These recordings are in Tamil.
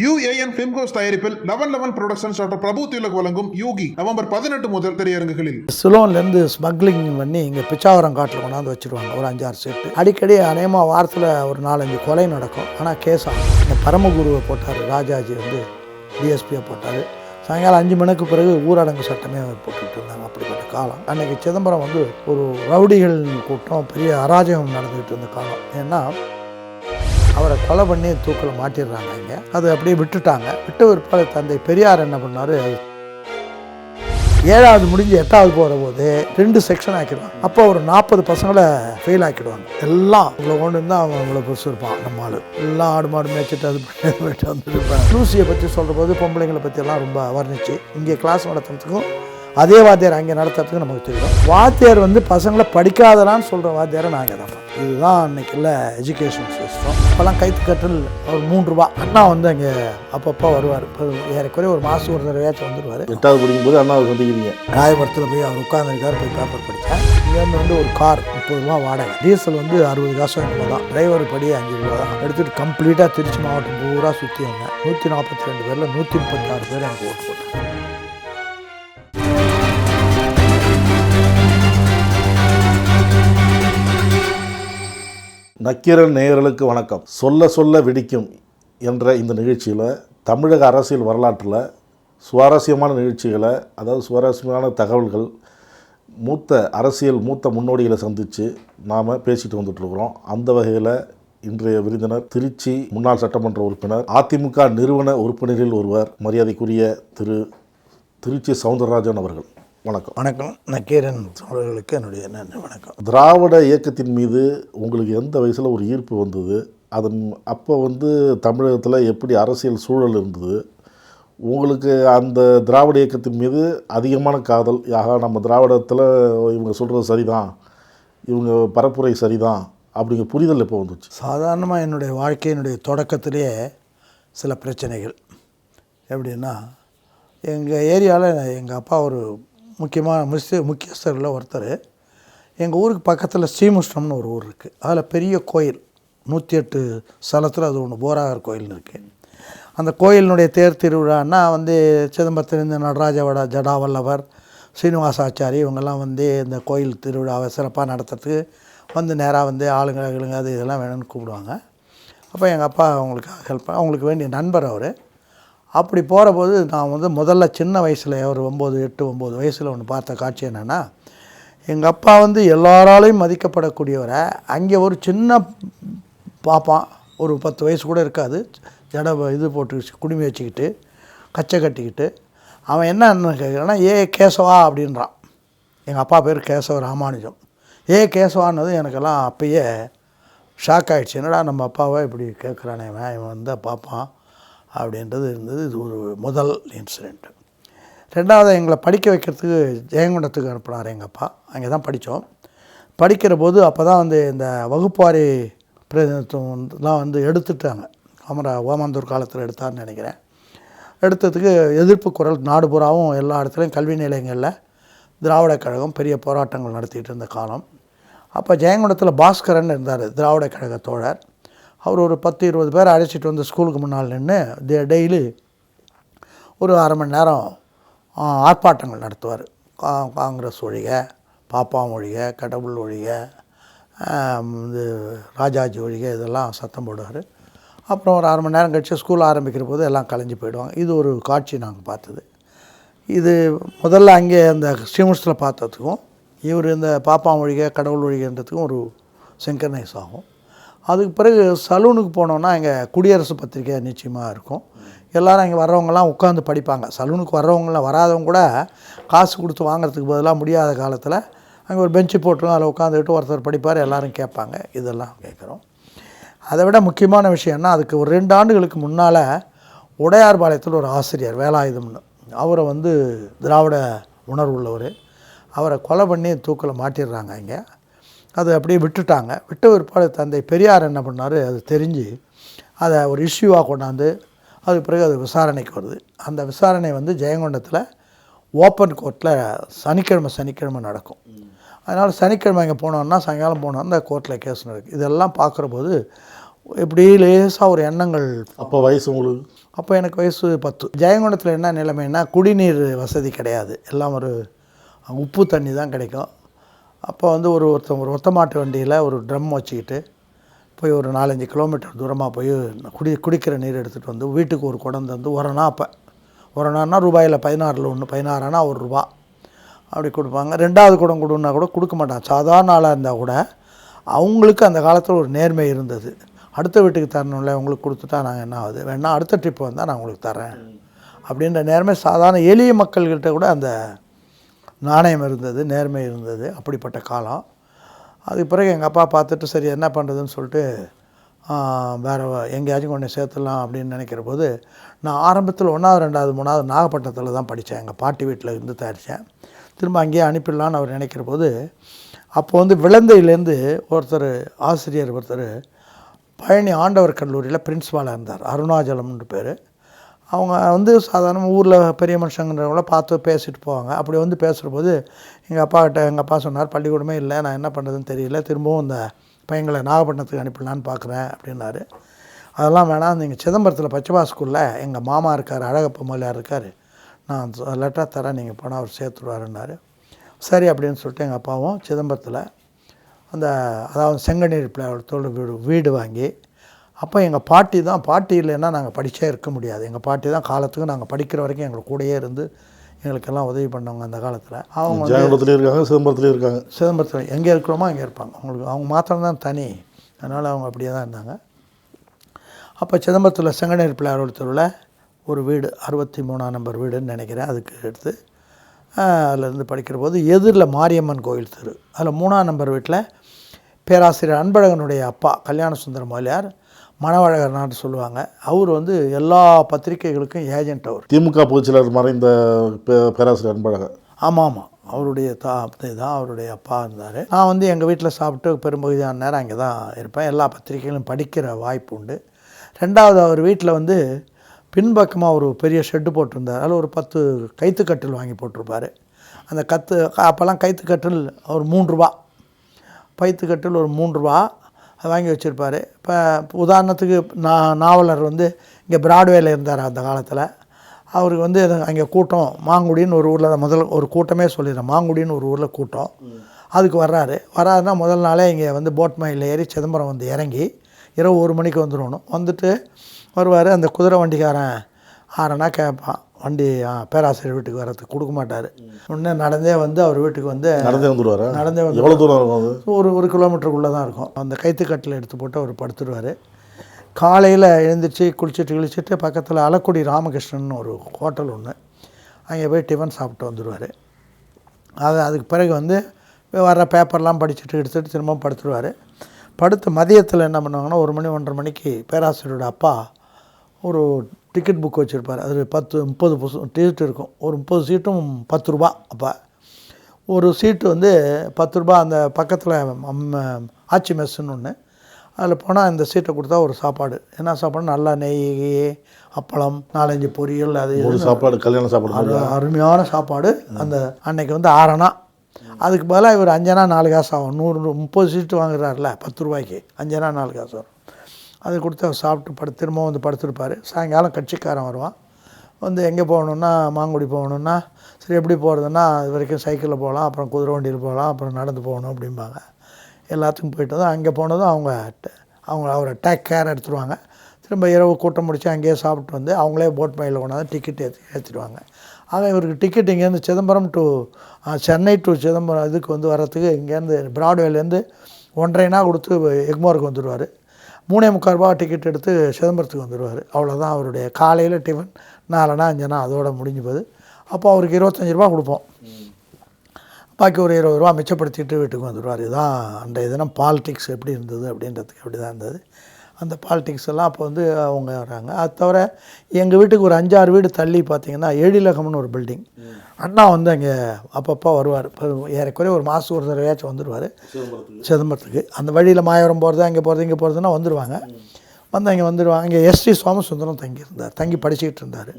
யுஏஎன் பிம்கோஸ் தயாரிப்பில் eleven eleven productions doctor Prabhu Thilak வழங்கும் யூகி நவம்பர் பதினெட்டு முதல் திரையரங்குகளில். சிலோன்லேருந்து ஸ்மக்லிங் பண்ணி இங்கே பிச்சாவரம் காட்டில் கொண்டாந்து வச்சுருவாங்க. ஒரு அஞ்சாறு செட்டு அடிக்கடி அநேகமாக வாரத்தில் ஒரு நாலஞ்சு கொலை நடக்கும். ஆனால் கேஸ் ஆகும். இந்த பரமகுருவை போட்டார். ராஜாஜி வந்து டிஎஸ்பியை போட்டார். சாயங்காலம் அஞ்சு மணிக்கு பிறகு ஊரடங்கு சட்டமே போட்டுக்கிட்டு இருந்தாங்க. அப்படிப்பட்ட காலம். அன்னைக்கு சிதம்பரம் வந்து ஒரு ரவுடிகள் கூட்டம் பெரிய அராஜகம் நடந்துகிட்டு இருந்த காலம். ஏன்னா அவரை கொலை பண்ணி தூக்கில் மாட்டிடுறாங்க இங்கே. அது அப்படியே விட்டுட்டாங்க. விட்ட விற்பாடு தந்தை பெரியார் என்ன பண்ணார்? ஏழாவது முடிஞ்சு எட்டாவது போகிற போது ரெண்டு செக்ஷன் ஆக்கிடுவாங்க. அப்போ ஒரு நாற்பது பசங்களை ஃபெயில் ஆக்கிடுவாங்க. எல்லாம் இவ்வளோ கொண்டு இருந்தால் அவன் இவ்வளோ பெருசு இருப்பான். நம்ம ஆள் எல்லாம் ஆடு மாடு மேய்ச்சிட்டு அது பண்ணி பண்ணிட்டு லூசியை பற்றி சொல்கிற போது பொம்பளைங்களை பற்றியெல்லாம் ரொம்ப வர்ணிச்சு இங்கே கிளாஸ் நடத்துறதுக்கும் அதே வாத்தியார் அங்கே நடத்துறதுக்கு நமக்கு தெரியும். வாத்தியார் வந்து பசங்களை படிக்காதலான்னு சொல்கிற வாத்தியாரை நாங்கள் தான் இதுதான் அன்னைக்கு எஜுகேஷன் சிஸ்டம் இப்போல்லாம் கைத்து கட்டல் ஒரு மூன்று ரூபா. அண்ணா வந்து அங்கே அப்பப்போ வருவார். ஏறக்குறைய ஒரு மாதம் ஒரு தடவையாச்சும் வந்துடுவார். எட்டாவது படிக்கும்போது அண்ணாவை சந்திக்கிறீங்க ராயபுரத்தில் போய் அவர் உட்காந்துருக்காரு போய் பேப்பர் படித்தேன் இங்கேருந்து வந்து ஒரு கார் முப்பது ரூபா வாடகை. டீசல் வந்து அறுபது காசு என்னமோ தான் டிரைவர் படி அஞ்சு ரூபா. தான் எடுத்துகிட்டு கம்ப்ளீட்டாக திருச்சி மாவட்டம் பூரா சுற்றி வங்க நூற்றி நாற்பத்தி ரெண்டு பேரில் நூற்றி முப்பத்தாறு பேர் எனக்கு ஓட்டு போட்டாங்க. நக்கீரன் நேயர்களுக்கு வணக்கம். சொல்ல சொல்ல வெடிக்கும் என்ற இந்த நிகழ்ச்சியில் தமிழக அரசியல் வரலாற்றில் சுவாரஸ்யமான நிகழ்ச்சிகளை அதாவது சுவாரஸ்யமான தகவல்கள் மூத்த அரசியல் மூத்த முன்னோடிகளை சந்தித்து நாம் பேசிட்டு வந்துட்டுருக்குறோம். அந்த வகையில் இன்றைய விருந்தினர் திருச்சி முன்னாள் சட்டமன்ற உறுப்பினர் அதிமுக நிறுவன உறுப்பினரில் ஒருவர் மரியாதைக்குரிய திரு திருச்சி சவுந்தரராஜன் அவர்கள். வணக்கம். வணக்கம். நக்கீரன் சோழர்களுக்கு என்னுடைய நன்றி வணக்கம். திராவிட இயக்கத்தின் மீது உங்களுக்கு எந்த வயசில் ஒரு ஈர்ப்பு வந்தது? அதன் அப்போ வந்து தமிழகத்தில் எப்படி அரசியல் சூழல் இருந்தது? உங்களுக்கு அந்த திராவிட இயக்கத்தின் மீது அதிகமான காதல். ஆகா நம்ம திராவிடத்தில் இவங்க சொல்கிறது சரிதான். இவங்க பரப்புரை சரிதான். அப்படிங்கிற புரிதல் எப்போ வந்துச்சு? சாதாரணமாக என்னுடைய வாழ்க்கையினுடைய தொடக்கத்திலேயே சில பிரச்சனைகள். எப்படின்னா எங்கள் ஏரியாவில் எங்கள் அப்பா ஒரு முக்கியமான முஸ்லி முக்கியஸ்தரில் ஒருத்தர். எங்கள் ஊருக்கு பக்கத்தில் ஸ்ரீமுஷ்ணம்னு ஒரு ஊர் இருக்குது அதில் பெரிய கோயில். நூற்றி எட்டு ஸ்தலத்தில் அது ஒன்று போராகர் கோயில்னு இருக்குது அந்த கோயிலினுடைய தேர் திருவிழான்னா வந்து சிதம்பரத்திலிருந்து நடராஜவட ஜடாவல்லவர் ஸ்ரீனிவாசாச்சாரி இவங்கெல்லாம் வந்து இந்த கோயில் திருவிழாவை சிறப்பாக நடத்துறதுக்கு வந்து நேராக வந்து ஆளுங்க ஆளுங்க அது இதெல்லாம் வேணும்னு கூப்பிடுவாங்க. அப்போ எங்கள் அப்பா அவங்களுக்கு ஹெல்ப் அவங்களுக்கு வேண்டிய நண்பர் அவர். அப்படி போகிற போது நான் வந்து முதல்ல சின்ன வயசில் ஒரு ஒம்பது எட்டு ஒம்பது வயசில் ஒன்று பார்த்த காட்சி என்னென்னா எங்கள் அப்பா வந்து எல்லாராலையும் மதிக்கப்படக்கூடியவரை அங்கே ஒரு சின்ன பாப்பான் ஒரு பத்து வயசு கூட இருக்காது. ஜட இது போட்டு குடுமி வச்சுக்கிட்டு கச்சை கட்டிக்கிட்டு அவன் என்ன கேட்குறான்னா ஏ கேசவா அப்படின்றான். எங்கள் அப்பா பேர் கேசவ ராமானுஜம். ஏ கேசவான்னது எனக்கெல்லாம் அப்பயே ஷாக் ஆகிடுச்சு என்னடா நம்ம அப்பாவை இப்படி கேட்குறானே இவன் இவன் வந்தால் பார்ப்பான் அப்படின்றது இருந்தது. இது ஒரு முதல் இன்சிடெண்ட்டு ரெண்டாவது எங்களை படிக்க வைக்கிறதுக்கு ஜெயங்கொண்டத்துக்கு அனுப்புனார் எங்கள் அப்பா. அங்கே தான் படித்தோம் படிக்கிற போது அப்போ தான் வந்து இந்த வகுப்பாரி பிரதிநிதித்துவம்லாம் வந்து எடுத்துட்டாங்க. அமர ஓமாந்தூர் காலத்தில் எடுத்தார்னு நினைக்கிறேன். எடுத்ததுக்கு எதிர்ப்பு குரல் நாடு பூராவும் எல்லா இடத்துலையும் கல்வி நிலையங்களில் திராவிட கழகம் பெரிய போராட்டங்கள் நடத்திட்டு இருந்த காலம். அப்போ ஜெயங்கொண்டத்தில் பாஸ்கரன் இருந்தார் திராவிட கழக தோழர். அவர் ஒரு பத்து இருபது பேர் அழைச்சிட்டு வந்து ஸ்கூலுக்கு முன்னால் நின்று டெய்லி ஒரு அரை மணி நேரம் ஆர்ப்பாட்டங்கள் நடத்துவார். கா காங்கிரஸ் ஒழிக பாப்பாம் ஒழிக கடவுள் ஒழிக இது ராஜாஜி ஒழிக இதெல்லாம் சத்தம் போடுவார். அப்புறம் ஒரு அரை மணி நேரம் கழித்து ஸ்கூல் ஆரம்பிக்கிற போது எல்லாம் கலைஞ்சு போயிடுவாங்க. இது ஒரு காட்சி நாங்கள் பார்த்தது. இது முதல்ல அங்கே அந்த ஸ்ரீமுஷ்டில் பார்த்ததுக்கும் இவர் இந்த பாப்பா ஒழிக கடவுள் ஒழிகன்றதுக்கும் ஒரு சிங்கர்னைஸ் ஆகும். அதுக்கு பிறகு சலூனுக்கு போனோன்னா இங்கே குடியரசு பத்திரிக்கை நிச்சயமாக இருக்கும். எல்லாரும் இங்கே வர்றவங்கலாம் உட்காந்து படிப்பாங்க. சலூனுக்கு வர்றவங்களாம் வராதவங்க கூட காசு கொடுத்து வாங்குறதுக்கு பதிலாக முடியாத காலத்தில் அங்கே ஒரு பெஞ்சு போட்டுரும் அதில் உட்காந்துக்கிட்டு ஒருத்தர் படிப்பார் எல்லோரும் கேட்பாங்க. இதெல்லாம் கேட்குறோம். அதை விட முக்கியமான விஷயம்னா அதுக்கு ஒரு ரெண்டு ஆண்டுகளுக்கு முன்னால் உடையார்பாளையத்தில் ஒரு ஆசிரியர் வேலாயுதம்னு. அவரை வந்து திராவிட உணர்வு உள்ளவர் அவரை கொலை பண்ணி தூக்கில் மாட்டிடுறாங்க இங்கே. அது அப்படியே விட்டுட்டாங்க. விட்ட பிற்பாடு தந்தை பெரியார் என்ன பண்ணார்? அது தெரிஞ்சு அதை ஒரு இஷ்யூவாக கொண்டாந்து அதுக்கு பிறகு அது விசாரணைக்கு வருது. அந்த விசாரணை வந்து ஜெயங்கொண்டத்தில் ஓப்பன் கோர்ட்டில் சனிக்கிழமை சனிக்கிழமை நடக்கும். அதனால் சனிக்கிழமை இங்கே போனோம்னா சாயங்காலம் போனோம்னா அந்த கோர்ட்டில் கேஸ் நடக்கும் இதெல்லாம் பார்க்குற போது இப்படி லேசாக ஒரு எண்ணங்கள் அப்போ வயசு உங்களுக்கு? அப்போ எனக்கு வயசு பத்து. ஜெயங்கொண்டத்தில் என்ன நிலைமைன்னா குடிநீர் வசதி கிடையாது. எல்லாம் ஒரு உப்பு தண்ணி தான் கிடைக்கும். அப்போ வந்து ஒரு ஒருத்தவங்க ஒரு ஒத்த மாட்டு வண்டியில் ஒரு ட்ரம் வச்சுக்கிட்டு போய் ஒரு நாலஞ்சு கிலோமீட்டர் தூரமாக போய் குடி குடிக்கிற நீர் எடுத்துகிட்டு வந்து வீட்டுக்கு ஒரு குடம் தந்து உரணா அப்போ உரணான்னா ரூபாயில் பதினாறில் ஒன்று பதினாறுனா ஒரு ரூபா. அப்படி கொடுப்பாங்க. ரெண்டாவது குடம் கொடுன்னா கூட கொடுக்க மாட்டான் சாதாரண ஆளாக இருந்தால் கூட அவங்களுக்கு அந்த காலத்தில் ஒரு நேர்மை இருந்தது. அடுத்த வீட்டுக்கு தரணும்ல உங்களுக்கு கொடுத்துட்டா நாங்கள் என்ன ஆகுது? வேணா அடுத்த ட்ரிப் வந்தால் நான் உங்களுக்கு தரேன் அப்படின்ற நேரமே சாதாரண எளிய மக்கள்கிட்ட கூட அந்த நாணயம் இருந்தது நேர்மை இருந்தது அப்படிப்பட்ட காலம். அதுக்கு பிறகு எங்கள் அப்பா பார்த்துட்டு சரி என்ன பண்ணுறதுன்னு சொல்லிட்டு வேறு வேற எங்கேயாச்சும் கொண்டு சேர்த்துடலாம் அப்படின்னு நினைக்கிற போது நான் ஆரம்பத்தில் ஒன்றாவது ரெண்டாவது மூணாவது நாகப்பட்டினத்தில் தான் படித்தேன். எங்கள் பாட்டி வீட்டில் இருந்து தயாரித்தேன். திரும்ப அங்கேயே அனுப்பிடலான்னு அவர் நினைக்கிற போது அப்போ வந்து விளந்தையிலேருந்து ஒருத்தர் ஆசிரியர் ஒருத்தர் பழனி ஆண்டவர் கல்லூரியில் பிரின்ஸ்பாலாக இருந்தார். அருணாச்சலம்னு பேர். அவங்க வந்து சாதாரண ஊரில் பெரிய மனுஷங்கிறவங்கள பார்த்து பேசிட்டு போவாங்க. அப்படி வந்து பேசுகிற போது எங்கள் அப்பாக்கிட்ட எங்கள் அப்பா சொன்னார் பள்ளிக்கூடமே இல்லை நான் என்ன பண்ணுறதுன்னு தெரியல திரும்பவும் இந்த பையங்களை நாகப்பட்டினத்துக்கு அனுப்பிடலான்னு பார்க்குறேன் அப்படின்னாரு. அதெல்லாம் வேணாம் நீங்கள் சிதம்பரத்தில் பச்சைபா ஸ்கூலில் எங்கள் மாமா இருக்கார் அழகப்ப மொழியார் இருக்கார் நான் லெட்டர் தரேன் நீங்கள் போனால் அவர் சேர்த்துடுவாருன்னாரு சரி அப்படின்னு சொல்லிட்டு எங்கள் அப்பாவும் சிதம்பரத்தில் அந்த அதாவது செங்கநீர் பிள்ளையோட வீடு வீடு வாங்கி அப்போ எங்கள் பாட்டி தான் பாட்டி இல்லைன்னா நாங்கள் படிச்சே இருக்க முடியாது. எங்கள் பாட்டி தான் காலத்துக்கு நாங்கள் படிக்கிற வரைக்கும் எங்களுக்கு கூடயே இருந்து எங்களுக்கெல்லாம் உதவி பண்ணவங்க அந்த காலத்தில். அவங்க ஜெயங்கொண்டத்துலேயும் இருக்காங்க சிதம்பரத்துலேயும் இருக்காங்க. சிதம்பரத்தில் எங்கே இருக்கிறோமோ அங்கே இருப்பாங்க. அவங்களுக்கு அவங்க மாத்திரம் தான். தனி அதனால் அவங்க அப்படியே தான் இருந்தாங்க. அப்போ சிதம்பரத்தில் செங்கநீர் பிள்ளையார் தெருவில் ஒரு வீடு அறுபத்தி மூணாம் நம்பர் வீடுன்னு நினைக்கிறேன் அதுக்கு எடுத்து அதிலேருந்து படிக்கிற போது எதிரில் மாரியம்மன் கோயில் தெரு. அதில் மூணாம் நம்பர் வீட்டில் பேராசிரியர் அன்பழகனுடைய அப்பா கல்யாண சுந்தர முதலியார் மணவழகர் நாட்டு சொல்லுவாங்க. அவர் வந்து எல்லா பத்திரிகைகளுக்கும் ஏஜென்ட் அவர். திமுக பொதுச்செயலாளர் மறைந்த பேராசிரியர் அன்பழகன். ஆமாம். ஆமாம் அவருடைய தா தான் அவருடைய அப்பா இருந்தார். நான் வந்து எங்கள் வீட்டில் சாப்பிட்டு பெரும்பகுதியான நேரம் அங்கே தான் இருப்பேன். எல்லா பத்திரிகைகளும் படிக்கிற வாய்ப்பு உண்டு. ரெண்டாவது அவர் வீட்டில் வந்து பின்பக்கமாக ஒரு பெரிய ஷெட்டு போட்டிருந்தார். அதில் ஒரு பத்து கைத்துக்கட்டில் வாங்கி போட்டிருப்பாரு. அந்த கத்து அப்போல்லாம் கைத்துக்கட்டில் ஒரு மூன்று ரூபா. பைத்துக்கட்டில் ஒரு மூன்று ரூபா. வாங்கி வச்சுருப்பாரு. இப்போ உதாரணத்துக்கு நான் நாவலர் வந்து இங்கே பிராட்வேல இருந்தார் அந்த காலத்தில். அவருக்கு வந்து அங்கே கூட்டம் மாங்குடின்னு ஒரு ஊரில் முதல் ஒரு கூட்டமே சொல்லிடுறேன். மாங்குடின்னு ஒரு ஊரில் கூட்டம். அதுக்கு வர்றாரு. வராருன்னா முதல் நாளே இங்கே வந்து போட் மயிலில் ஏறி சிதம்பரம் வந்து இறங்கி இரவு ஒரு மணிக்கு வந்துடணும். வந்துட்டு வருவார். அந்த குதிரை வண்டிக்காரன் ஆறனா கேட்பான். வண்டி பேராசிரியர் வீட்டுக்கு வர்றதுக்கு கொடுக்க மாட்டார். உடனே நடந்தே வந்து அவர் வீட்டுக்கு வந்து நடந்தே வந்துடுவாரா நடந்தே வந்து எவ்வளோ தூரம் இருக்கும் ஒரு ஒரு கிலோமீட்டருக்குள்ளே தான் இருக்கும். அந்த கைத்துக்கட்டில் எடுத்து போட்டு அவர் படுத்துடுவார் காலையில் எழுந்திரிச்சு குளிச்சுட்டு கிழிச்சிட்டு பக்கத்தில் அலக்குடி ராமகிருஷ்ணன் ஒரு ஹோட்டல் ஒன்று அங்கே போய் டிஃபன் சாப்பிட்டு வந்துடுவார் அது அதுக்கு பிறகு வந்து வர்ற பேப்பர்லாம் படிச்சுட்டு எடுத்துட்டு திரும்ப படுத்துடுவார் படுத்து மதியத்தில் என்ன பண்ணுவாங்கன்னா ஒரு மணி ஒன்றரை மணிக்கு பேராசிரியரோட அப்பா ஒரு டிக்கெட் புக் வச்சுருப்பார். அது பத்து முப்பது டிக்கெட் இருக்கும். ஒரு முப்பது சீட்டும் பத்து ரூபா அப்போ. ஒரு சீட்டு வந்து பத்து ரூபா அந்த பக்கத்தில் அம்ம- ஆச்சி மெஸ்ஸுன்னு ஒன்று அதில் போனால் இந்த சீட்டை கொடுத்தா ஒரு சாப்பாடு. என்ன சாப்பாடு நல்லா நெய் அப்பளம் நாலஞ்சு பொரியல் அது ஒரு சாப்பாடு கல்யாண சாப்பாடு அருமையான சாப்பாடு. அந்த அன்னைக்கு வந்து ஆறனா. அதுக்கு பதிலாக இவர் அஞ்சனா நாலு காசு ஆகும். நூறு முப்பது சீட்டு வாங்குறாருல பத்து ரூபாய்க்கு அஞ்சனா நாலு காசு வரும். அது கொடுத்து அவர் சாப்பிட்டு படு திரும்பவும் வந்து படுத்திருப்பார். சாயங்காலம் கட்சிக்காரன் வருவான். வந்து எங்கே போகணுன்னா மாங்குடி போகணுன்னா சரி எப்படி போகிறதுன்னா அது வரைக்கும் சைக்கிளில் போகலாம் அப்புறம் குதிரை வண்டியில் போகலாம் அப்புறம் நடந்து போகணும் அப்படிம்பாங்க. எல்லாத்துக்கும் போயிட்டு தான் அங்கே போனதும் அவங்க அவங்க அவரை டேக் கேர் எடுத்துருவாங்க. திரும்ப இரவு கூட்டம் முடித்து அங்கேயே சாப்பிட்டு வந்து அவங்களே போட் மயிலில் கொண்டாந்து டிக்கெட் ஏற்றி ஏற்றிடுவாங்க ஆக இவருக்கு டிக்கெட் இங்கேருந்து சிதம்பரம் டு சென்னை டு சிதம்பரம் இதுக்கு வந்து வர்றதுக்கு இங்கேருந்து பிராட்வேலேருந்து ஒன்றரைனா கொடுத்து எக்மோருக்கு வந்துடுவார் மூணே முக்கால் ரூபா டிக்கெட் எடுத்து சிதம்பரத்துக்கு வந்துடுவார் அவ்வளோதான் அவருடைய காலையில் டிஃபன் நாலனா அஞ்சனா அதோட முடிஞ்சு போகுது அப்போ அவருக்கு இருபத்தஞ்சி ரூபா கொடுப்போம். பாக்கி ஒரு இருபது ரூபா மிச்சப்படுத்திட்டு வீட்டுக்கு வந்துடுவார் இதுதான் அன்றைய தினம் பாலிடிக்ஸ் எப்படி இருந்தது அப்படின்றதுக்கு அப்படி தான் இருந்தது. அந்த பாலிடிக்ஸ் எல்லாம் அப்போ வந்து அவங்க வராங்க அது தவிர எங்கள் வீட்டுக்கு ஒரு அஞ்சாறு வீடு தள்ளி பார்த்தீங்கன்னா எழிலகம்னு ஒரு பில்டிங் அண்ணா வந்து அங்கே அப்பப்போ வருவார். ஏறக்குறைய ஒரு மாதத்துக்கு ஒரு தடவையாச்சும் வந்துடுவார் சிதம்பரத்துக்கு. அந்த வழியில் மாயவரம் போகிறது அங்கே போகிறது இங்கே போகிறதுனா வந்துடுவாங்க வந்து அங்கே வந்துடுவாங்க இங்கே எஸ்டி சோமசுந்தரம் தங்கியிருந்தார். தங்கி படிச்சுக்கிட்டு இருந்தார்.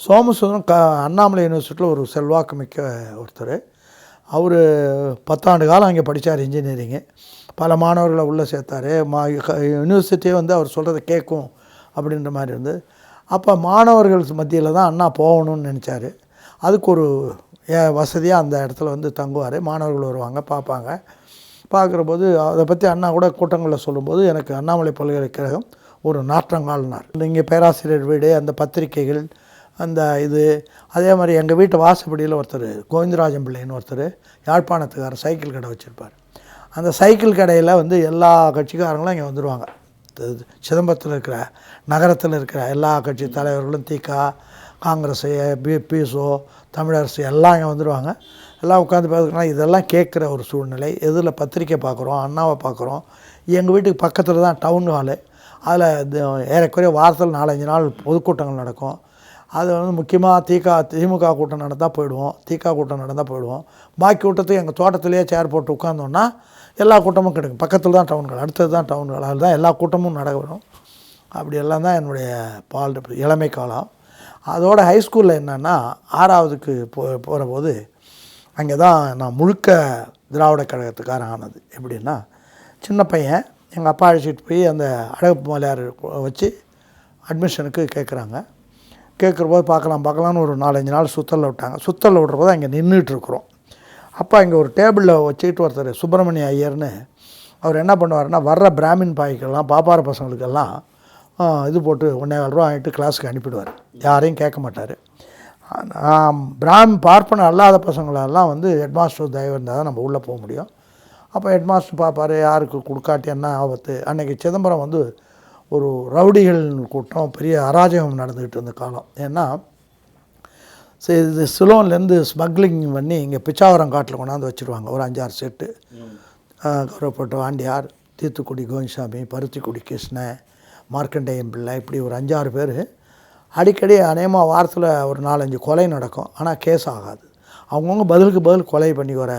சோமசுந்தரம் க அண்ணாமலை யூனிவர்சிட்டியில் ஒரு செல்வாக்கு மிக்க ஒருத்தர். அவர் பத்தாண்டு காலம் அங்கே படித்தார் இன்ஜினியரிங்கு பல மாணவர்களை உள்ளே சேர்த்தாரு. மா யூனிவர்சிட்டியே வந்து அவர் சொல்கிறத கேட்கும் அப்படின்ற மாதிரி இருந்தது அப்போ மாணவர்கள் மத்தியில் தான் அண்ணா போகணும்னு நினச்சாரு. அதுக்கு ஒரு வசதியாக அந்த இடத்துல வந்து தங்குவார். மாணவர்கள் வருவாங்க பார்ப்பாங்க. பார்க்குறபோது அதை பற்றி அண்ணா கூட கூட்டங்களில் சொல்லும்போது எனக்கு அண்ணாமலை பல்கலைக்கழகம் ஒரு நாற்றங்கால்னார். இங்கே பேராசிரியர் வீடு அந்த பத்திரிக்கைகள் அந்த இது அதே மாதிரி எங்கள் வீட்டு வாசப்படியில் ஒருத்தர் கோவிந்தராஜன் பிள்ளைன்னு ஒருத்தர் யாழ்ப்பாணத்துக்காரர் சைக்கிள் கடை வச்சுருப்பார். அந்த சைக்கிள் கடையில் வந்து எல்லா கட்சிக்காரங்களும் இங்கே வந்துடுவாங்க சிதம்பரத்தில் இருக்கிற நகரத்தில் இருக்கிற எல்லா கட்சி தலைவர்களும் திகா காங்கிரஸ் பி பிசோ தமிழரசு எல்லாம் இங்கே வந்துடுவாங்க எல்லாம் உட்காந்து பார்த்துக்கலாம் இதெல்லாம் கேட்குற ஒரு சூழ்நிலை. எதில் பத்திரிக்கை பார்க்குறோம் அண்ணாவை பார்க்குறோம். எங்கள் வீட்டுக்கு பக்கத்தில் தான் டவுன் ஹாலு. அதில் ஏறக்குறைய வாரத்தில் நாலஞ்சு நாள் பொதுக்கூட்டங்கள் நடக்கும். அது வந்து முக்கியமாக திக திமுக கூட்டம் நடந்தால் போயிடுவோம் திக கூட்டம் நடந்தால் போயிடுவோம். பாக்கி கூட்டத்துக்கு எங்கள் தோட்டத்திலேயே சேர் போட்டு உட்காந்தோன்னா எல்லா கூட்டமும் கிடைக்கும் பக்கத்தில் தான் டவுன்கள் அடுத்தது தான் டவுன்கள். அதில் தான் எல்லா கூட்டமும் நடக்கணும் அப்படி எல்லாம் தான் என்னுடைய பால் இளமை காலம். அதோட ஹைஸ்கூலில் என்னென்னா ஆறாவதுக்கு போ போகிறபோது அங்கே தான் நான் முழுக்க திராவிட கழகத்துக்காரன் ஆனது. எப்படின்னா சின்ன பையன் எங்கள் அப்பா அழைச்சிட்டு போய் அந்த அழகப்பு மலையார் வச்சு அட்மிஷனுக்கு கேட்குறாங்க. கேட்குற போது பார்க்கலாம் பார்க்கலான்னு ஒரு நாலஞ்சு நாள் சுத்தலில் விட்டாங்க. சுத்தலில் விட்ற போது அங்கே நின்றுட்டுருக்குறோம் அப்போ இங்கே ஒரு டேபிளில் வச்சுக்கிட்டு ஒருத்தர் சுப்பிரமணிய ஐயர்னு. அவர் என்ன பண்ணுவார்னா வர்ற பிராமின் பாய்க்கெல்லாம் பாப்பார பசங்களுக்கெல்லாம் இது போட்டு ஒன்றே ரூபா வாங்கிட்டு கிளாஸுக்கு அனுப்பிடுவார். யாரையும் கேட்க மாட்டார். பிராம் பார்ப்பன அல்லாத பசங்களெல்லாம் வந்து ஹெட்மாஸ்டர் தயவு இருந்தால் தான் நம்ம உள்ளே போக முடியும். அப்போ ஹெட்மாஸ்டர் பார்ப்பார் யாருக்கு கொடுக்காட்டி என்ன ஆபத்து? அன்னைக்கு சிதம்பரம் வந்து ஒரு ரவுடிகள் கூட்டம் பெரிய அராஜகம் நடந்துக்கிட்டு இருந்த காலம். ஏன்னா சரி இது சிலோன்லேருந்து ஸ்மக்லிங் பண்ணி இங்கே பிச்சாவரம் காட்டில் கொண்டாந்து வச்சுருவாங்க. ஒரு அஞ்சாறு செட்டு. கௌரவப்பட்ட வாண்டியார் தீத்துக்குடி கோவிந்தசாமி பருத்திக்குடி கிருஷ்ணன் மார்க்கண்டேயன் பிள்ளை இப்படி ஒரு அஞ்சாறு பேர். அடிக்கடி அநேகமாக வாரத்தில் ஒரு நாலஞ்சு கொலை நடக்கும். ஆனால் கேஸ் ஆகாது. அவங்கவுங்க பதிலுக்கு பதில் கொலை பண்ணி வர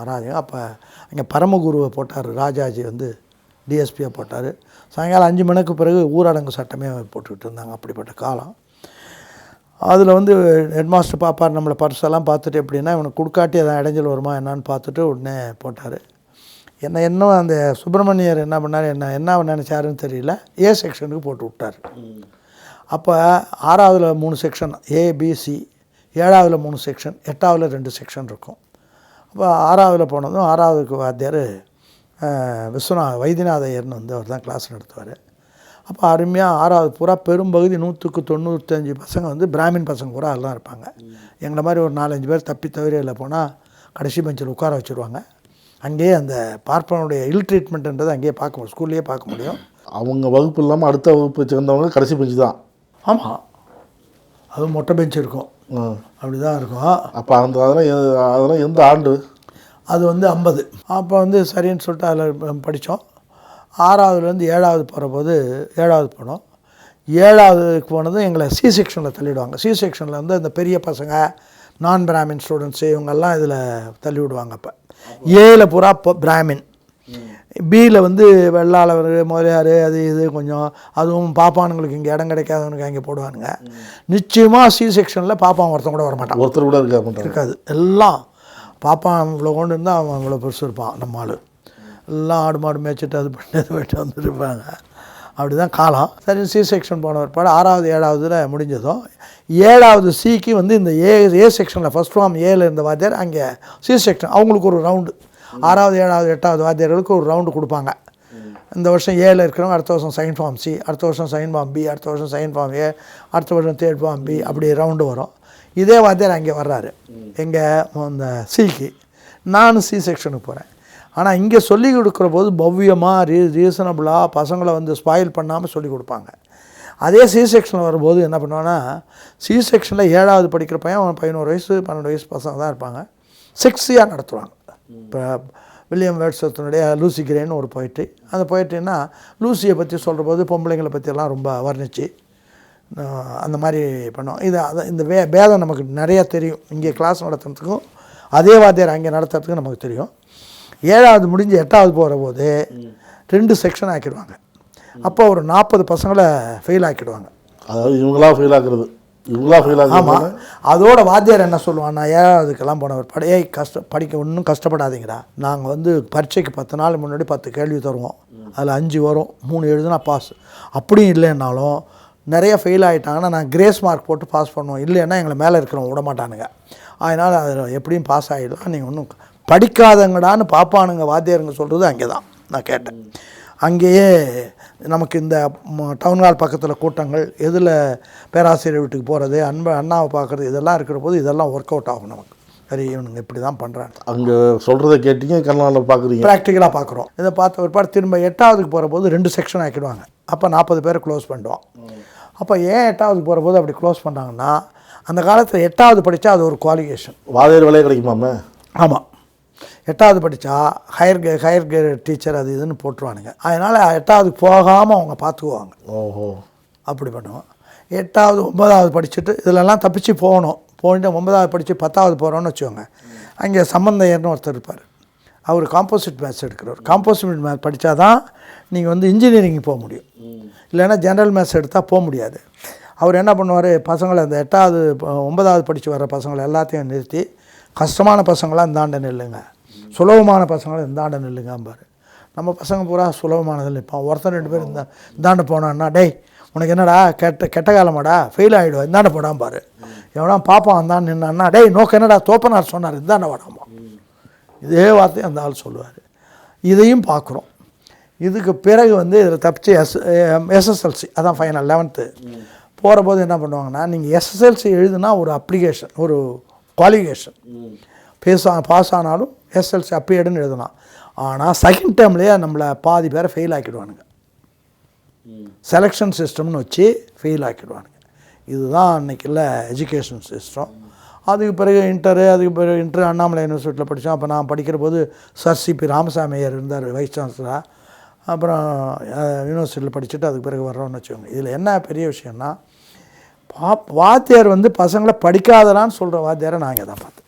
அராஜகம் அப்போ அங்கே பரமகுருவை போட்டார். ராஜாஜி வந்து டிஎஸ்பியை போட்டார். சாயங்காலம் அஞ்சு மணிக்கு பிறகு ஊரடங்கு சட்டமே போட்டுக்கிட்டு இருந்தாங்க. அப்படிப்பட்ட காலம். அதில் வந்து ஹெட்மாஸ்டர் பாப்பார் நம்மளை பர்ஸெல்லாம் பார்த்துட்டு எப்படின்னா இவனுக்கு கொடுக்காட்டி எதாவது இடைஞ்சல் வருமா என்னன்னு பார்த்துட்டு உடனே போட்டார். என்ன இன்னும் அந்த சுப்பிரமணியர் என்ன பண்ணார் என்ன என்ன நினச்சாருன்னு தெரியல. ஏ செக்ஷனுக்கு போட்டு விட்டார். அப்போ ஆறாவதுல மூணு செக்ஷன் ஏபிசி ஏழாவதுல மூணு செக்ஷன் எட்டாவதுல ரெண்டு செக்ஷன் இருக்கும். அப்போ ஆறாவதுல போனதும் ஆறாவதுக்கு வாத்தியார் விஸ்வநாத விஸ்வநா வைத்தியநாத ஐயர்னு வந்து அவர் தான் கிளாஸ் நடத்துவார். அப்போ அருமையாக ஆறாவது பூரா பெரும்பகுதி நூற்றுக்கு தொண்ணூத்தஞ்சு பசங்க வந்து பிராமின் பசங்க பூரா எல்லாம் இருப்பாங்க. எங்களை மாதிரி ஒரு நாலஞ்சு பேர் தப்பி தவிர போனால் கடைசி பெஞ்சில் உட்கார வச்சுருவாங்க. அங்கேயே அந்த பார்ப்பனுடைய இல் ட்ரீட்மெண்ட்ன்றது அங்கேயே பார்க்க முடியும். ஸ்கூல்லேயே பார்க்க முடியும். அவங்க வகுப்பு இல்லாமல் அடுத்த வகுப்பு சேர்ந்தவங்க கடைசி பெஞ்சு தான். ஆமாம் அது மொட்டை பெஞ்ச் இருக்கும். அப்படி தான் இருக்கும். அப்போ அந்த அதெல்லாம் அதெல்லாம் எந்த ஆண்டு? அது வந்து ஐம்பது. அப்போ வந்து சரின்னு சொல்லிட்டு அதில் படித்தோம் ஆறாவதுலேருந்து ஏழாவது போகிற போது ஏழாவது போனோம். ஏழாவதுக்கு போனதும் எங்களை சி செக்ஷனில் தள்ளிவிடுவாங்க சி செக்ஷனில் வந்து இந்த பெரிய பசங்க நான் பிராமின் ஸ்டூடெண்ட்ஸு இவங்கெல்லாம் இதில் தள்ளி விடுவாங்க அப்போ. ஏல பூரா இப்போ பிராமின் பியில் வந்து வெள்ளாளவர் முதலியார் அது இது கொஞ்சம். அதுவும் பாப்பானுங்களுக்கு இங்கே இடம் கிடைக்காதவனுக்கு அங்கே போடுவானுங்க. நிச்சயமாக சி செக்ஷனில் பாப்பான் ஒருத்தன் கூட வரமாட்டான். ஒருத்தர் கூட இருக்காது. எல்லாம் பாப்பான் இவ்வளோ கொண்டு இருந்தால் அவன் இவ்வளோ பெருசு இருப்பான் நம்ம ஆள். எல்லாம் ஆடு மாடு மேய்ச்சிட்டு அது பண்ணி அது போயிட்டு வந்துருப்பாங்க. அப்படி தான் காலம். சரி சி செக்ஷன் போன பிற்பாடு ஆறாவது ஏழாவதுல முடிஞ்சதும் ஏழாவது சிக்கு வந்து இந்த ஏ ஏ செக்ஷனில் ஃபஸ்ட் ஃபார்ம் ஏல இருந்த வாத்தியார் அங்கே சி செக்ஷன் அவங்களுக்கு ஒரு ரவுண்டு ஆறாவது ஏழாவது எட்டாவது வாத்தியார்களுக்கு ஒரு ரவுண்டு கொடுப்பாங்க. இந்த வருஷம் ஏல இருக்கிறவங்க அடுத்த வருஷம் சைன் ஃபார்ம் சி அடுத்த வருஷம் சைன் ஃபார்ம் பி அடுத்த வருஷம் சைன் ஃபார்ம் ஏ அடுத்த வருஷம் தேர்ட் ஃபார்ம் பி அப்படி ரவுண்டு வரும். இதே வாத்தியார் அங்கே வர்றாரு. எங்கள் அந்த சிக்கு நானும் சி செக்ஷனுக்கு போகிறேன் ஆனால் இங்கே சொல்லி கொடுக்குற போது பவ்யமாக ரீ ரீசனபிளாக பசங்களை வந்து ஸ்பாயில் பண்ணாமல் சொல்லி கொடுப்பாங்க. அதே சி செக்ஷனில் வரும்போது என்ன பண்ணுவான்னா சி செக்ஷனில் ஏழாவது படிக்கிற பையன் அவன் பதினோரு வயசு பன்னெண்டு வயசு பசங்க தான் இருப்பாங்க. செக்ஸியாக நடத்துவாங்க. இப்போ வில்லியம் வேட்ஸத்தினுடைய லூசி கிரேன்னு ஒரு போயிட்டு அந்த போயிட்டுன்னா லூசியை பற்றி சொல்கிற போது பொம்பளைங்களை பற்றியெல்லாம் ரொம்ப வர்ணித்து அந்த மாதிரி பண்ணோம் இது அதான் இந்த வே பேதம் நமக்கு நிறையா தெரியும். இங்கே கிளாஸ் நடத்துறதுக்கும் அதே வாத்தியார் அங்கே நடத்துறதுக்கும் நமக்கு தெரியும். ஏழாவது முடிஞ்சு எட்டாவது போகிற போது ரெண்டு செக்ஷன் ஆக்கிடுவாங்க. அப்போ ஒரு நாற்பது பசங்களை ஃபெயில் ஆக்கிடுவாங்க. அதாவது இவங்களா ஃபெயில் ஆக்குறது. இவங்களா ஃபெயில் ஆமாம் ஆகுறது அதோட வாத்தியார் என்ன சொல்லுவான்னா ஏழாவதுக்கெல்லாம் போனவர் படி ஏய் கஷ்ட படிக்க ஒன்றும் கஷ்டப்படாதீங்கடா. நாங்கள் வந்து பரீட்சைக்கு பத்து நாள் முன்னாடி பத்து கேள்வி தருவோம். அதில் அஞ்சு வரும் மூணு எழுதுனா பாஸ் அப்படியும் இல்லைன்னாலும் நிறைய ஃபெயில் ஆகிட்டாங்கன்னா நான் கிரேஸ் மார்க் போட்டு பாஸ் பண்ணுவோம் இல்லைன்னா எங்களை மேலே இருக்கிறவங்க விட மாட்டானுங்க அதனால் அதில் எப்படியும் பாஸ் ஆகிடலாம் நீங்கள் ஒன்றும் படிக்காதங்கடான்னு பாப்பானுங்க வாத்தியாருங்க சொல்கிறது அங்கே தான் நான் கேட்டேன். அங்கேயே நமக்கு இந்த டவுன் ஹால் பக்கத்தில் கூட்டங்கள் எதில் பேராசிரியர் வீட்டுக்கு போகிறது அன்பு அண்ணாவை பார்க்குறது இதெல்லாம் இருக்கிற போது இதெல்லாம் ஒர்க் அவுட் ஆகும் நமக்கு. சரி இவனுங்க இப்படி தான் பண்ணுறாங்க அங்கே சொல்கிறத கேட்டீங்க கண்ணால் பார்க்குறீங்க ப்ராக்டிக்கலாக பார்க்குறோம் இதை பார்த்த பிற்பாடு திரும்ப எட்டாவதுக்கு போகிற போது ரெண்டு செக்ஷன் ஆக்கிடுவாங்க. அப்போ நாற்பது பேரை க்ளோஸ் பண்ணிடுவோம். அப்போ ஏன் எட்டாவதுக்கு போகிற போது அப்படி க்ளோஸ் பண்ணுறாங்கன்னா அந்த காலத்தில் எட்டாவது படித்தா அது ஒரு குவாலிஃபிகேஷன் வாதியார் வேலையே கிடைக்குமாமே? ஆமாம் எட்டாவது படித்தா higher K higher grade teacher அது இதுன்னு போட்டுருவானுங்க. அதனால் எட்டாவதுக்கு போகாமல் அவங்க பார்த்துக்குவாங்க. ஓஹோ. அப்படி பண்ணுவோம். எட்டாவது ஒன்பதாவது படிச்சுட்டு இதிலெல்லாம் தப்பிச்சு போகணும். போயிட்டு ஒன்பதாவது படித்து பத்தாவது போகிறோன்னு வச்சுக்கோங்க. அங்கே சம்பந்தையர்னு ஒருத்தர் இருப்பார். அவர் காம்போசிட் மேத்ஸ் எடுக்கிறவர். காம்போசிட் மேத்ஸ் படித்தா தான் நீங்கள் வந்து இன்ஜினியரிங் போக முடியும். இல்லைன்னா ஜென்ரல் மேத்ஸ் எடுத்தால் போக முடியாது. அவர் என்ன பண்ணுவார்? பசங்களை அந்த எட்டாவது ஒன்பதாவது படித்து வர பசங்களை எல்லாத்தையும் நிறுத்தி கஷ்டமான பசங்களாம் இந்தாண்ட நில்லுங்க. சுலபமான பசங்களும் இந்தாண்ட நில்லுங்கம்பார் நம்ம பசங்க பூரா சுலபமானதில் நிற்பான் ஒருத்தன் ரெண்டு பேர் இந்த இந்தாண்ட போனான்னா டேய் உனக்கு என்னடா கெட்ட கெட்ட காலமாடா? ஃபெயில் ஆகிடுவா இந்தாண்ட போடாம பாரு. எவனா பாப்பான் வந்தான் நின்னான்னா டேய் நோக்கு என்னடா? தோப்பனார் சொன்னார் இந்தாண்ட வாடாமா இதே வார்த்தையை அந்த ஆள் சொல்லுவார். இதையும் பார்க்குறோம். இதுக்கு பிறகு வந்து இதில் தப்பிச்சு எஸ் எஸ்எஸ்எல்சி அதான் ஃபைனல் லெவன்த்து போகிற போது என்ன பண்ணுவாங்கன்னா நீங்கள் எஸ்எஸ்எல்சி எழுதுனா ஒரு அப்ளிகேஷன் ஒரு குவாலிஃபிகேஷன் பேஸ் பாஸ் ஆனாலும் எஸ்எல்சி அப்பியடுன்னு எழுதலாம் ஆனால் செகண்ட் டேர்ம்லேயே நம்மளை பாதி பேரை ஃபெயில் ஆக்கிடுவானுங்க. செலெக்ஷன் சிஸ்டம்னு வச்சு ஃபெயில் ஆக்கிடுவானுங்க. இதுதான் அன்றைக்கி இல்லை எஜுகேஷன் சிஸ்டம் அதுக்கு பிறகு இன்டரு அதுக்கு பிறகு இன்டர் அண்ணாமலை யூனிவர்சிட்டியில் படித்தோம் அப்போ நான் படிக்கிற போது சர் சிபி ராமசாமி ஐயர் இருந்தார் வைஸ் சான்சலராக அப்புறம் யூனிவர்சிட்டியில் படிச்சுட்டு அதுக்கு பிறகு வர்றோம்னு வச்சுக்கோங்க. இதில் என்ன பெரிய விஷயம்னா பா வாத்தியார் வந்து பசங்களை படிக்காதலான்னு சொல்கிற வாத்தியாரை நான் இங்கே தான் பார்த்தேன்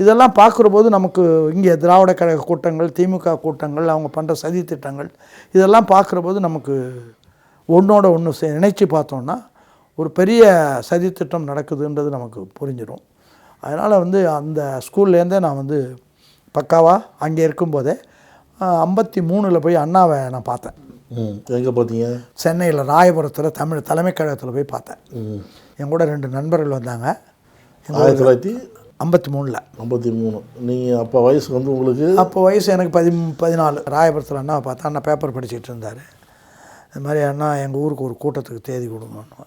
இதெல்லாம் பார்க்குற போது நமக்கு இங்கே திராவிட கழக கூட்டங்கள் திமுக கூட்டங்கள் அவங்க பண்ணுற சதி திட்டங்கள் இதெல்லாம் பார்க்குற போது நமக்கு ஒன்றோட ஒன்று நினைச்சு பார்த்தோம்னா ஒரு பெரிய சதி திட்டம் நடக்குதுன்றது நமக்கு புரிஞ்சிடும் அதனால் வந்து அந்த ஸ்கூல்லேருந்தே நான் வந்து பக்காவாக அங்கே இருக்கும்போதே ஐம்பத்தி மூணில் போய் அண்ணாவை நான் பார்த்தேன். எங்கே பார்த்தீங்க? சென்னையில் ராயபுரத்தில் தமிழ் தலைமை கழகத்தில் போய் பார்த்தேன். என் கூட ரெண்டு நண்பர்கள் வந்தாங்க. ஆயிரத்தி தொள்ளாயிரத்தி ஐம்பத்தி மூணில். ஐம்பத்தி மூணு. நீங்கள் அப்போ வயசு வந்து உங்களுக்கு? அப்போ வயசு எனக்கு பதி பதினாலு. ராயபுரத்தில் அண்ணா பார்த்தா அண்ணா பேப்பர் படிச்சுட்டு இருந்தார். இது மாதிரி அண்ணா எங்கள் ஊருக்கு ஒரு கூட்டத்துக்கு தேதி கொடுங்கன்னு.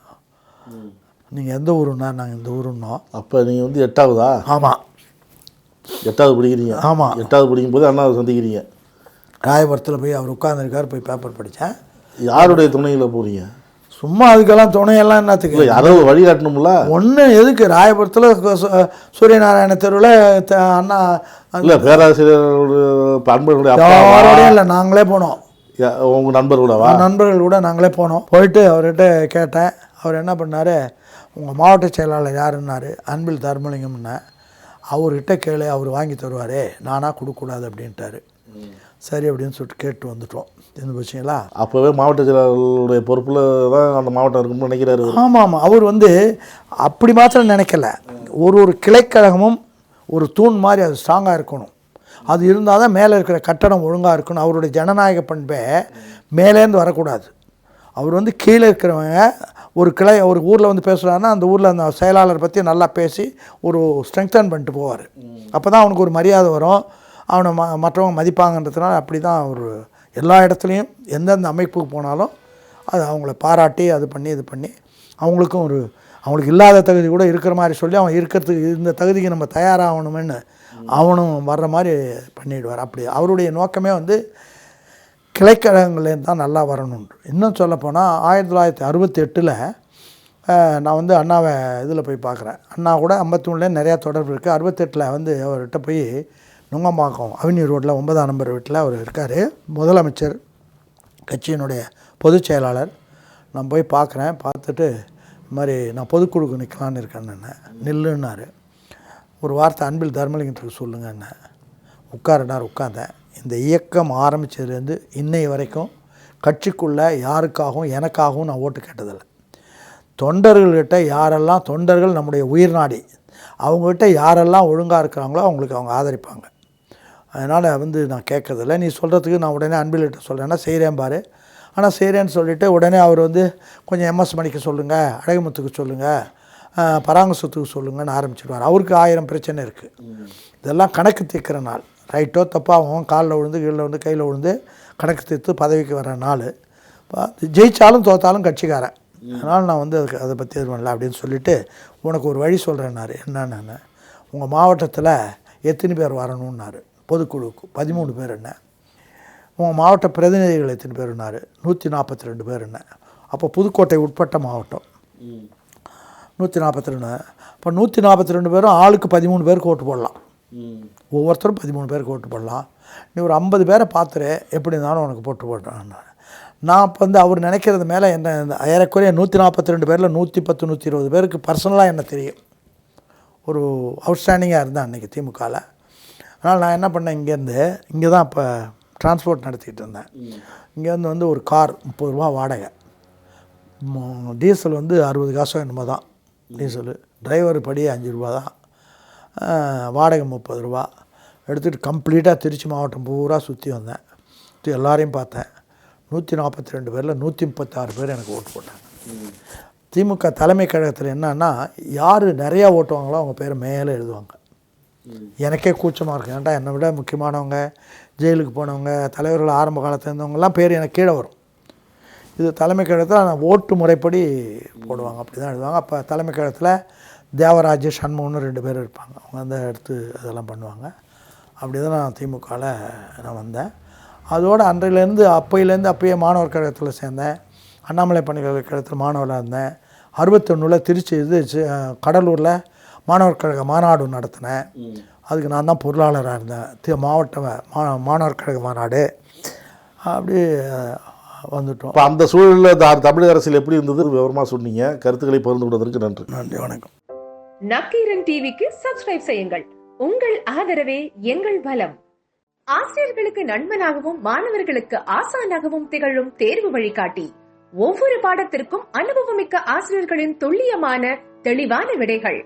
நீங்கள் எந்த ஊருன்னா நாங்கள் இந்த ஊருன்னோம். அப்போ நீங்கள் வந்து எட்டாவதா? ஆமாம் எட்டாவது படிக்கிறீங்க. ஆமாம் எட்டாவது படிக்கும்போது அண்ணாவை சந்திக்கிறீங்க. ராயபுரத்தில் போய் அவர் உட்காந்துருக்கார் போய் பேப்பர் படித்தேன் யாருடைய துணையில் போகிறீங்க சும்மா அதுக்கெல்லாம் துணையெல்லாம் என்னத்துக்கு? யாராவது வழிகாட்டணும்ல. ஒன்று எதுக்கு? ராயபுரத்தில் சூரியநாராயண தெருவில் அண்ணா இல்லை பேராசிரியரோட இப்ப அன்பர்களுடைய இல்லை நாங்களே போனோம். உங்கள் நண்பர்களோடவா நண்பர்கள் கூட நாங்களே போனோம். போயிட்டு அவர்கிட்ட கேட்டேன். அவர் என்ன பண்ணார்? உங்கள் மாவட்ட செயலாளர் யாருன்னாரு? அன்பில் தர்மலிங்கம்னு அவர்கிட்ட கேளு அவர் வாங்கி தருவார். நானாக கொடுக்கக்கூடாது அப்படின்ட்டாரு. சரி அப்படின்னு சொல்லிட்டு கேட்டு வந்துட்டோம். இருந்து போச்சிங்களா அப்போவே மாவட்ட செயலாளருடைய பொறுப்பில் தான் அந்த மாவட்டம் இருக்கும்னு நினைக்கிறாரு. ஆமாம் ஆமாம் அவர் வந்து அப்படி மாத்திரம் நினைக்கல. ஒரு ஒரு கிளைக்கழகமும் ஒரு தூண் மாதிரி அது ஸ்ட்ராங்காக இருக்கணும். அது இருந்தால் தான் மேலே இருக்கிற கட்டடம் ஒழுங்காக இருக்கணும். அவருடைய ஜனநாயக பண்பே மேலேருந்து வரக்கூடாது. அவர் வந்து கீழே இருக்கிறவங்க ஒரு கிளை ஒரு ஊரில் வந்து பேசுகிறாருன்னா அந்த ஊரில் அந்த செயலாளர் பற்றி நல்லா பேசி ஒரு ஸ்ட்ரெங்தன் பண்ணிட்டு போவார். அப்போ தான் அவனுக்கு ஒரு மரியாதை வரும். அவனை ம மற்றவங்க மதிப்பாங்கன்றதுனால அப்படி தான் அவர் எல்லா இடத்துலையும் எந்தெந்த அமைப்புக்கு போனாலும் அது அவங்கள பாராட்டி அது பண்ணி இது பண்ணி அவங்களுக்கும் ஒரு அவங்களுக்கு இல்லாத தகுதி கூட இருக்கிற மாதிரி சொல்லி அவன் இருக்கிறதுக்கு இந்த தகுதிக்கு நம்ம தயாராகணுமென்னு அவனும் வர்ற மாதிரி பண்ணிடுவார். அப்படி அவருடைய நோக்கமே வந்து கிளைக்கழகங்கள்லேருந்து தான் நல்லா வரணுன்று இன்னும் சொல்லப்போனால் ஆயிரத்தி தொள்ளாயிரத்தி அறுபத்தி எட்டில் நான் வந்து அண்ணாவை இதில் போய் பார்க்குறேன். அண்ணா கூட ஐம்பத்தி நிறையா தொடர்பு இருக்குது. அறுபத்தெட்டில் வந்து அவர்கிட்ட போய் நுங்கம்பாக்கம் அவென்யூ ரோட்டில் ஒன்பதாம் நம்பர் வீட்டில் அவர் இருக்கார். முதலமைச்சர் கட்சியினுடைய பொதுச் செயலாளர். நான் போய் பார்க்குறேன் பார்த்துட்டு இது மாதிரி நான் பொதுக்குழுக்கு நிற்கலான்னு இருக்கேன்னு நில்லுன்னாரு. ஒரு வார்த்தை அன்பில் தர்மலிங்கத்துக்கு சொல்லுங்கன்னு உட்காருனார் உட்காந்தேன் இந்த இயக்கம் ஆரம்பித்ததுலேருந்து இன்னை வரைக்கும் கட்சிக்குள்ளே யாருக்காகவும் எனக்காகவும் நான் ஓட்டு கேட்டதில்லை. தொண்டர்கள்கிட்ட யாரெல்லாம் தொண்டர்கள் நம்முடைய உயிர் நாடி அவங்ககிட்ட யாரெல்லாம் ஒழுங்காக இருக்கிறாங்களோ அவங்களுக்கு அவங்க ஆதரிப்பாங்க. அதனால் வந்து நான் கேட்கறதில்ல. நீ சொல்கிறதுக்கு நான் உடனே அன்பில்கிட்ட சொல்கிறேன்னா செய்கிறேன் பாரு. ஆனால் செய்கிறேன்னு சொல்லிவிட்டு உடனே அவர் வந்து கொஞ்சம் எம்எஸ் மணிக்கு சொல்லுங்கள் அழகுமுத்துக்கு சொல்லுங்கள் பராங்கசத்துக்கு சொல்லுங்கன்னு ஆரம்பிச்சிடுவார். அவருக்கு ஆயிரம் பிரச்சனை இருக்குது இதெல்லாம் கணக்கு தீர்க்கிற நாள். ரைட்டோ தப்பாகவும் காலில் விழுந்து கீழே விழுந்து கையில் விழுந்து கணக்கு தீர்த்து பதவிக்கு வர நாள். இப்போ ஜெயித்தாலும் தோத்தாலும் கட்சிக்காரன். அதனால் நான் வந்து அதுக்கு அதை பற்றி இது பண்ணல அப்படின்னு சொல்லிவிட்டு உனக்கு ஒரு வழி சொல்கிறேன்னாரு என்னன்னு உங்கள் மாவட்டத்தில் எத்தனை பேர் வரணும்னாரு? பொதுக்குழுவுக்கு பதிமூணு பேர் என்ன. உங்கள் மாவட்ட பிரதிநிதிகள் எத்தனை பேருன்னாரு நூற்றி நாற்பத்தி ரெண்டு பேர் என்ன. அப்போ புதுக்கோட்டை உட்பட்ட மாவட்டம். நூற்றி நாற்பத்தி ரெண்டு இப்போ நூற்றி நாற்பத்தி ரெண்டு பேரும் ஆளுக்கு பதிமூணு பேருக்கு ஓட்டு போடலாம். ஒவ்வொருத்தரும் பதிமூணு பேருக்கு ஓட்டு போடலாம். நீ ஒரு ஐம்பது பேரை பார்த்துரு எப்படி இருந்தாலும் உனக்கு போட்டு போடுறேன் நான் இப்போ வந்து அவர் நினைக்கிறது மேலே என்ன ஏறக்குறைய நூற்றி நாற்பத்தி ரெண்டு பேரில் நூற்றி பத்து நூற்றி இருபது பேருக்கு பர்சனலாக என்ன தெரியும். ஒரு அவுட்ஸ்டாண்டிங்காக இருந்தேன் அன்றைக்கி திமுகவில் அதனால் நான் என்ன பண்ணேன் இங்கேருந்து இங்கே தான் இப்போ டிரான்ஸ்போர்ட் நடத்திட்டு இருந்தேன். இங்கேருந்து வந்து ஒரு கார் முப்பது ரூபா வாடகை. டீசல் வந்து அறுபது காசோ என்னமோ தான். டீசலு டிரைவர் படி அஞ்சு ரூபா தான். வாடகை முப்பது ரூபா. எடுத்துகிட்டு கம்ப்ளீட்டாக திருச்சி மாவட்டம் பூரா சுற்றி வந்தேன். சுற்றி எல்லாரையும் பார்த்தேன். நூற்றி நாற்பத்தி ரெண்டு பேரில் நூற்றி முப்பத்தாறு பேர் எனக்கு ஓட்டு போட்டாங்க. திமுக தலைமை கழகத்தில் என்னன்னா யார் நிறையா ஓட்டுவாங்களோ அவங்க பேர் மேலே எழுதுவாங்க. எனக்கே கூச்சமாக இருக்கும் ஏன்டா என்னை விட முக்கியமானவங்க ஜெயிலுக்கு போனவங்க தலைவர்கள் ஆரம்ப காலத்தில் இருந்தவங்கலாம் பேர் எனக்கு கீழே வரும். இது தலைமை கழகத்தில் நான் ஓட்டு முறைப்படி போடுவாங்க. அப்படி தான் எழுதுவாங்க. அப்போ தலைமை கழகத்தில் தேவராஜ் சண்முகம்னு ரெண்டு பேர் இருப்பாங்க. அவங்க அந்த எடுத்து அதெல்லாம் பண்ணுவாங்க. அப்படி தான் நான் திமுகவில் நான் வந்தேன். அதோடு அன்றையிலேருந்து அப்பையிலேருந்து அப்பயே மாணவர் கழகத்தில் சேர்ந்தேன். அண்ணாமலை பல்கலைக்கழகத்தில் மாணவராக இருந்தேன். அறுபத்தொன்னில் திருச்சி இது கடலூரில் மாணவர் கழக மாநாடு நடத்தினேன் அதுக்கு நான் தான் பொருளாளராக இருந்தேன். தி- மாவட்ட மா மாணவர் கழக மாநாடு. அப்படி வந்துட்டோம். இப்போ அந்த சூழலில் தமிழக அரசியல் எப்படி இருந்தது? விவரமாக சொன்னீங்க. கருத்துக்களை பகிர்ந்து கொண்டதற்கு நன்றி. நன்றி வணக்கம். நக்கீரன் டிவிக்கு சப்ஸ்கிரைப் செய்யுங்கள். உங்கள் ஆதரவே எங்கள் பலம் ஆசிரியர்களுக்கு நண்பனாகவும் மாணவர்களுக்கு ஆசானாகவும் திகழும் தேர்வு வழிகாட்டி. ஒவ்வொரு பாடத்திற்கும் அனுபவமிக்க ஆசிரியர்களின் துல்லியமான தெளிவான விடைகள்.